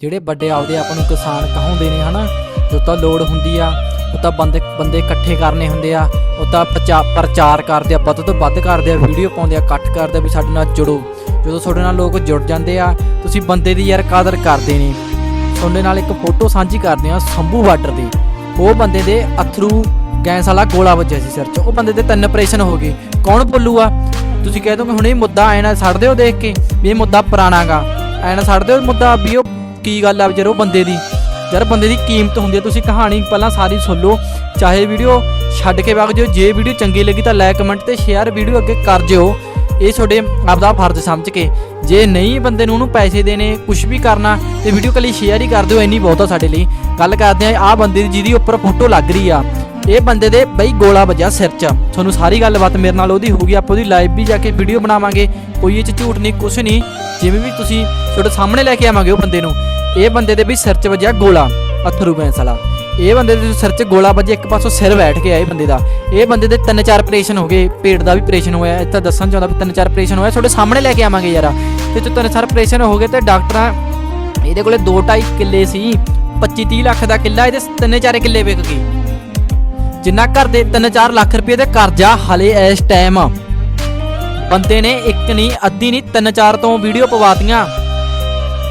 ਜਿਹੜੇ ਵੱਡੇ ਆਪਦੇ ਆਪ ਨੂੰ ਕਿਸਾਨ ਕਹਾਉਂਦੇ ਨੇ, ਹਨਾ ਜੋ ਤਾਂ ਲੋੜ ਹੁੰਦੀ ਆ, ਉਹ ਤਾਂ ਬੰਦੇ ਬੰਦੇ ਇਕੱਠੇ ਕਰਨੇ ਹੁੰਦੇ ਆ, ਉਹ ਤਾਂ ਪ੍ਰਚਾ- ਪ੍ਰਚਾਰ ਕਰਦੇ ਆ, ਵੱਧ ਤੋਂ ਵੱਧ ਕਰਦੇ ਆ, ਵੀਡੀਓ ਪਾਉਂਦੇ ਆ, ਇਕੱਠ ਕਰਦੇ ਆ ਵੀ ਸਾਡੇ ਨਾਲ ਜੁੜੋ। ਜਦੋਂ ਤੁਹਾਡੇ ਨਾਲ ਲੋਕ ਜੁੜ ਜਾਂਦੇ ਆ, ਤੁਸੀਂ ਬੰਦੇ ਦੀ ਯਾਰ ਕਦਰ ਕਰਦੇ ਨੇ। ਤੁਹਾਡੇ ਨਾਲ ਇੱਕ ਫੋਟੋ ਸਾਂਝੀ ਕਰਦੇ ਆ, ਸੰਭੂ ਬਾਰਡਰ ਦੀ। ਉਹ ਬੰਦੇ ਦੇ ਅਥਰੂ ਗੈਸ ਵਾਲਾ ਗੋਲਾ ਵੱਜਿਆ ਸੀ ਸਿਰ 'ਚ। ਉਹ ਬੰਦੇ ਦੇ ਤਿੰਨ ਆਪਰੇਸ਼ਨ ਹੋ ਗਏ। ਕੌਣ ਬੋਲੂਗਾ ਤੁਸੀਂ ਕਹਿ ਦੋਗੇ ਹੁਣ ਇਹ ਮੁੱਦਾ ਐ ਨਾ ਛੱਡ ਦਿਓ ਦੇਖ ਕੇ ਵੀ ਇਹ ਮੁੱਦਾ ਪੁਰਾਣਾਗਾ। ਐ ਨਾ ਛੱਡ ਦਿਓ ਮੁੱਦਾ ਵੀ ਉਹ ਕੀ ਗੱਲ ਆ ਜਰੋ ਬੰਦੇ ਦੀ? ਯਾਰ ਬੰਦੇ ਦੀ ਕੀਮਤ ਹੁੰਦੀ ਹੈ ਤੁਸੀਂ ਕਹਾਣੀ ਪਹਿਲਾਂ ਸਾਰੀ ਸੁਣ ਲਓ। ਚਾਹੇ ਵੀਡੀਓ ਛੱਡ ਕੇ ਵਗ ਜਿਓ, ਜੇ ਵੀਡੀਓ ਚੰਗੀ ਲੱਗੀ ਤਾਂ ਲਾਈਕ ਕਮੈਂਟ ਤੇ ਸ਼ੇਅਰ ਵੀਡੀਓ ਅੱਗੇ ਕਰ ਜਿਓ ਇਹ ਤੁਹਾਡੇ ਆਪਦਾ ਫਰਜ਼ ਸਮਝ ਕੇ। ਜੇ ਨਹੀਂ ਬੰਦੇ ਨੂੰ ਉਹਨੂੰ ਪੈਸੇ ਦੇਣੇ ਕੁਝ ਵੀ ਕਰਨਾ, ਤੇ ਵੀਡੀਓ ਕੱਲੀ ਸ਼ੇਅਰ ਹੀ ਕਰ ਦਿਓ, ਇੰਨੀ ਬਹੁਤ ਆ ਸਾਡੇ ਲਈ। ਗੱਲ ਕਰਦੇ ਆ ਆ ਬੰਦੇ ਦੀ ਜਿਹਦੀ ਉੱਪਰ ਫੋਟੋ ਲੱਗ ਰਹੀ ਆ। ਇਹ ਬੰਦੇ ਦੇ ਬਈ ਗੋਲਾ ਵੱਜਿਆ ਸਿਰ 'ਚ। ਤੁਹਾਨੂੰ ਸਾਰੀ ਗੱਲਬਾਤ ਮੇਰੇ ਨਾਲ ਉਹਦੀ ਹੋਊਗੀ, ਆਪਾਂ ਉਹਦੀ ਲਾਈਵ ਵੀ ਜਾ ਕੇ ਵੀਡੀਓ ਬਣਾਵਾਂਗੇ। ਕੋਈ ਇਹ 'ਚ ਝੂਠ ਨਹੀਂ, ਕੁਛ ਨਹੀਂ। ਜਿਵੇਂ ਵੀ ਤੁਸੀਂ ਤੁਹਾਡੇ ਸਾਹਮਣੇ ਲੈ ਕੇ ਆਵਾਂਗੇ ਉਹ ਬੰਦੇ ਨੂੰ। ਇਹ ਬੰਦੇ ਦੇ ਵੀ ਸਿਰ 'ਚ ਵੱਜਿਆ ਗੋਲਾ, ਅਥਰੂ ਬੈਂਸ ਵਾਲਾ। ਇਹ ਬੰਦੇ ਦੇ ਸਿਰ 'ਚ ਗੋਲਾ ਵੱਜਿਆ ਇੱਕ ਪਾਸੋਂ ਸਿਰ ਬੈਠ ਗਿਆ ਇਹ ਬੰਦੇ ਦਾ। ਇਹ ਬੰਦੇ ਦੇ ਤਿੰਨ ਚਾਰ ਆਪਰੇਸ਼ਨ ਹੋ ਗਏ, ਪੇਟ ਦਾ ਵੀ ਆਪਰੇਸ਼ਨ ਹੋਇਆ ਇੱਥੇ ਦੱਸਣ ਚਾਹੁੰਦਾ ਵੀ ਤਿੰਨ ਚਾਰ ਆਪਰੇਸ਼ਨ ਹੋਇਆ, ਤੁਹਾਡੇ ਸਾਹਮਣੇ ਲੈ ਕੇ ਆਵਾਂਗੇ ਯਾਰ। ਤੇ ਜੋ ਤਿੰਨ ਚਾਰ ਆਪਰੇਸ਼ਨ ਹੋ ਗਏ ਤੇ ਡਾਕਟਰਾਂ, ਇਹਦੇ ਕੋਲੇ 2.5 ਕਿੱਲੇ ਸੀ 25 30 ਲੱਖ ਦਾ ਕਿੱਲਾ, ਇਹਦੇ ਤਿੰਨੇ ਚਾਰੇ ਕਿੱਲੇ ਵਿਕ ਗਏ। ਜਿੰਨਾ ਘਰ ਦੇ 3-4 ਲੱਖ ਰੁਪਏ ਦੇ ਕਰਜ਼ਾ ਹਲੇ ਇਸ ਟਾਈਮ ਬੰਦੇ ਨੇ ਇੱਕ ਨਹੀਂ, ਅੱਧੀ ਨਹੀਂ, ਤਿੰਨ ਚਾਰ ਤੋਂ ਵੀਡੀਓ ਪਵਾਤੀਆਂ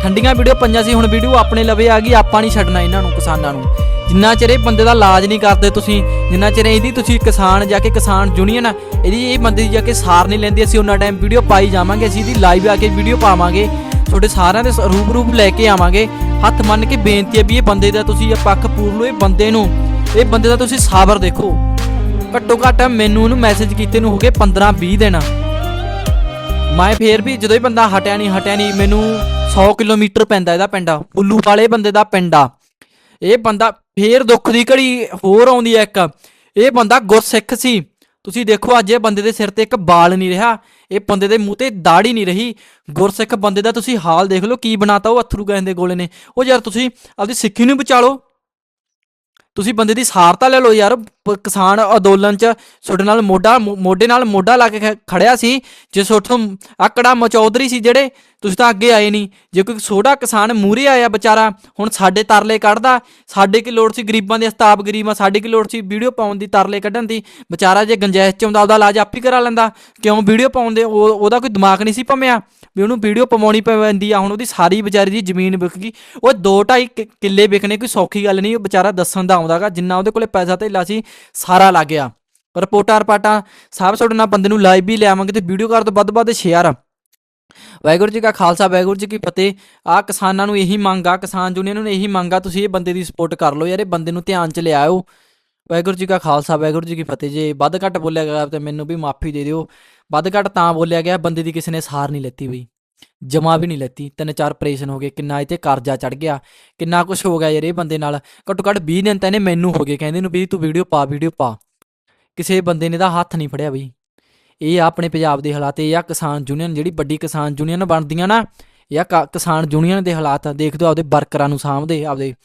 ਠੰਡੀਆਂ ਵੀਡੀਓ ਪੰਜਾਂ ਸੀ, ਹੁਣ ਵੀਡੀਓ ਆਪਣੇ ਲਵੇ ਆ ਗਈ, ਆਪਾਂ ਨਹੀਂ ਛੱਡਣਾ ਇਹਨਾਂ ਨੂੰ, ਕਿਸਾਨਾਂ ਨੂੰ। ਜਿੰਨਾ ਚਿਰ ਇਹ ਬੰਦੇ ਦਾ ਇਲਾਜ ਨਹੀਂ ਕਰਦੇ ਤੁਸੀਂ, ਜਿੰਨਾ ਚਿਰ ਇਹਦੀ ਤੁਸੀਂ ਕਿਸਾਨ ਜਾ ਕੇ ਕਿਸਾਨ ਯੂਨੀਅਨ ਇਹਦੀ ਇਹ ਬੰਦੇ ਦੀ ਜਾ ਕੇ ਸਾਰ ਨਹੀਂ ਲੈਂਦੀ, ਅਸੀਂ ਉਹਨਾਂ ਟਾਈਮ ਵੀਡੀਓ ਪਾਈ ਜਾਵਾਂਗੇ, ਅਸੀਂ ਇਹਦੀ ਲਾਈਵ ਆ ਕੇ ਵੀਡੀਓ ਪਾਵਾਂਗੇ, ਤੁਹਾਡੇ ਸਾਰਿਆਂ ਦੇ ਰੂਪ ਰੂਪ ਲੈ ਕੇ ਆਵਾਂਗੇ। ਹੱਥ ਮੰਨ ਕੇ ਬੇਨਤੀ ਹੈ ਵੀ ਇਹ ਬੰਦੇ ਦਾ ਤੁਸੀਂ ਇਹ ਪੱਖ ਪੂਰ ਲਓ ਇਹ ਬੰਦੇ ਨੂੰ, ਇਹ ਬੰਦੇ ਦਾ ਤੁਸੀਂ ਸਾਬਰ ਦੇਖੋ। ਘੱਟੋ ਘੱਟ ਮੈਨੂੰ ਉਹਨੂੰ ਮੈਸੇਜ ਕੀਤੇ ਨੂੰ ਹੋ ਗਏ 15 20 ਦਿਨ। ਮੈਂ ਫੇਰ ਵੀ ਜਦੋਂ ਇਹ ਬੰਦਾ ਹਟਿਆ ਨਹੀਂ ਹਟਿਆ ਨਹੀਂ, ਮੈਨੂੰ 100 ਕਿਲੋਮੀਟਰ ਪੈਂਦਾ ਇਹਦਾ ਪਿੰਡ, ਉੱਲੂ ਵਾਲੇ ਬੰਦੇ ਦਾ ਪਿੰਡ। ਆ ਇਹ ਬੰਦਾ ਫੇਰ ਦੁੱਖ ਦੀ ਘੜੀ ਹੋਰ ਆਉਂਦੀ ਹੈ ਇੱਕ। ਇਹ ਬੰਦਾ ਗੁਰਸਿੱਖ ਸੀ। ਤੁਸੀਂ ਦੇਖੋ ਅੱਜ ਇਹ ਬੰਦੇ ਦੇ ਸਿਰ ਤੇ ਇੱਕ ਬਾਲ ਨਹੀਂ ਰਿਹਾ। ਇਹ ਬੰਦੇ ਦੇ ਮੂੰਹ ਤੇ ਦਾੜੀ ਨਹੀਂ ਰਹੀ। ਗੁਰਸਿੱਖ ਬੰਦੇ ਦਾ ਤੁਸੀਂ ਹਾਲ ਦੇਖ ਲਓ, ਕੀ ਬਣਾਤਾ ਉਹ ਅਥਰੂ ਗੈਸ ਗੋਲੇ ਨੇ। ਉਹ ਯਾਰ ਤੁਸੀਂ ਆਪਦੀ ਸਿੱਖੀ ਨੂੰ ਬਚਾ ਲਓ। ਤੁਸੀਂ ਬੰਦੇ ਦੀ ਸਾਰਤਾ ਲੈ ਲਓ ਯਾਰ। ਕਿਸਾਨ ਅੰਦੋਲਨ ਚ ਤੁਹਾਡੇ ਨਾਲ ਮੋਢਾ, ਮੋ- ਮੋਢੇ ਨਾਲ ਮੋਢਾ ਲਾ ਕੇ ਖ- ਖੜਿਆ ਸੀ, ਜੇ ਤੁਹਾਥੋਂ ਆਕੜਾ ਮਚੌਧਰੀ ਸੀ ਜਿਹੜੇ, ਤੁਸੀਂ ਤਾਂ ਅੱਗੇ ਆਏ ਨਹੀਂ। ਜੇ ਕੋਈ ਛੋਟਾ ਕਿਸਾਨ ਮੂਰੇ ਆਇਆ ਵਿਚਾਰਾ, ਹੁਣ ਸਾਡੇ ਤਰਲੇ ਕੱਢਦਾ, ਸਾਡੇ ਕੀ ਲੋੜ ਸੀ ਗਰੀਬਾਂ ਦੇ ਹਸਤਾਬ ਗਰੀਬਾਂ ਸਾਡੇ ਕੀ ਲੋੜ ਸੀ ਵੀਡੀਓ ਪਾਉਣ ਦੀ, ਤਰਲੇ ਕੱਢਣ ਦੀ। ਵਿਚਾਰਾ ਜੇ ਗੰਜਾਇਸ਼ ਚ ਆਉਂਦਾ, ਉਹਦਾ ਇਲਾਜ ਆਪ ਹੀ ਕਰਾ ਲੈਂਦਾ। ਕਿਉਂ ਵੀਡੀਓ ਪਾਉਂਦੇ ਉਹ, ਉਹਦਾ ਕੋਈ ਦਿਮਾਗ ਨਹੀਂ ਸੀ ਭਮਿਆ। ਵੀ ਉਹਨੂੰ ਵੀਡੀਓ ਪਵਾਉਣੀ ਪੈਂਦੀ ਆ, ਹੁਣ ਉਹਦੀ ਸਾਰੀ ਵਿਚਾਰੀ ਦੀ ਜ਼ਮੀਨ ਵਿਕ ਗਈ। ਉਹ 2.5 ਕਿੱਲੇ ਵਿਕਣੇ, ਕੋਈ ਸੌਖੀ ਗੱਲ ਨਹੀਂ, ਉਹ ਵਿਚਾਰਾ ਦੱਸਣ ਦਾ ਆਉਂਦਾਗਾ ਜਿੰਨਾ ਉਹਦੇ ਕੋਲੇ ਪੈਸਾ ਧੇਲਾ ਸੀ ਸਾਰਾ ਲੱਗ ਗਿਆ। ਰਿਪੋਰਟਾਂ ਰਪਾਟਾਂ ਸਭ ਤੁਹਾਡੇ ਨਾਲ ਬੰਦੇ ਨੂੰ ਲਾਈਵ ਵੀ ਲਿਆਵਾਂਗੇ ਤੇ ਵੀਡੀਓ ਕਰ ਤੋਂ ਵੱਧ ਵੱਧ ਸ਼ੇਅਰ ਵਾਹਿਗੁਰੂ ਜੀ ਕਾ ਖਾਲਸਾ, ਵਾਹਿਗੁਰੂ ਜੀ ਕੀ ਫਤਿਹ। ਆ ਕਿਸਾਨਾਂ ਨੂੰ ਇਹੀ ਮੰਗ ਆ, ਕਿਸਾਨ ਯੂਨੀਅਨ ਨੂੰ ਇਹੀ ਮੰਗ ਆ, ਤੁਸੀਂ ਇਹ ਬੰਦੇ ਦੀ ਸਪੋਰਟ ਕਰ ਲਓ ਯਾਰ, ਇਹ ਬੰਦੇ ਨੂੰ ਧਿਆਨ ਚ ਲਿਆਓ ਵਾਹਿਗੁਰੂ ਜੀ ਕਾ ਖਾਲਸਾ, ਵਾਹਿਗੁਰੂ ਜੀ ਕੀ ਫਤਿਹ। ਜੇ ਵੱਧ ਘੱਟ ਬੋਲਿਆ ਗਿਆ ਤੇ ਮੈਨੂੰ ਵੀ ਮਾਫੀ ਦੇ ਦਿਓ। ਵੱਧ ਘੱਟ ਤਾਂ ਬੋਲਿਆ ਗਿਆ, ਬੰਦੇ ਦੀ ਕਿਸੇ ਨੇ ਸਾਰ ਨਹੀਂ ਲੈਤੀ ਬਈ। ਜਮਾ ਵੀ ਨਹੀਂ ਲੈਤੀ। ਤਿੰਨ ਚਾਰ ਆਪਰੇਸ਼ਨ ਹੋ ਗਏ, ਕਿੰਨਾ ਇਹ ਤੇ ਕਰਜ਼ਾ ਚੜ ਗਿਆ, ਕਿੰਨਾ ਕੁਝ ਹੋ ਗਿਆ ਯਾਰ ਇਹ ਬੰਦੇ ਨਾਲ। ਘੱਟੋ ਘੱਟ 20 ਦਿਨ ਤਾਂ ਇਹਨੇ ਮੈਨੂੰ ਹੋ ਗਏ, ਕਹਿੰਦੇ ਨੂੰ ਵੀ ਤੂੰ ਵੀਡੀਓ ਪਾ ਵੀਡੀਓ ਪਾ। ਕਿਸੇ ਬੰਦੇ ਨੇ ਦਾ ਹੱਥ ਨਹੀਂ ਫੜਿਆ ਬਈ। ਇਹ ਆਪਣੇ ਪੰਜਾਬ ਦੇ ਹਾਲਾਤ, ਇਹ ਆ ਕਿਸਾਨ ਯੂਨੀਅਨ ਜਿਹੜੀ ਵੱਡੀ ਕਿਸਾਨ ਯੂਨੀਅਨ ਬਣਦੀਆਂ ਨਾ, ਇਹ ਆ ਕ- ਕਿਸਾਨ ਯੂਨੀਅਨ ਦੇ ਹਾਲਾਤ, ਦੇਖ ਦਿਓ ਆਪਦੇ ਵਰਕਰਾਂ ਨੂੰ ਸਾਂਭਦੇ, ਆਪਦੇ।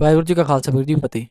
ਵਾਹਿਗੁਰੂ ਜੀ ਕਾ ਖਾਲਸਾ, ਵਾਹਿਗੁਰੂ ਜੀ ਕੀ ਫਤਿਹ।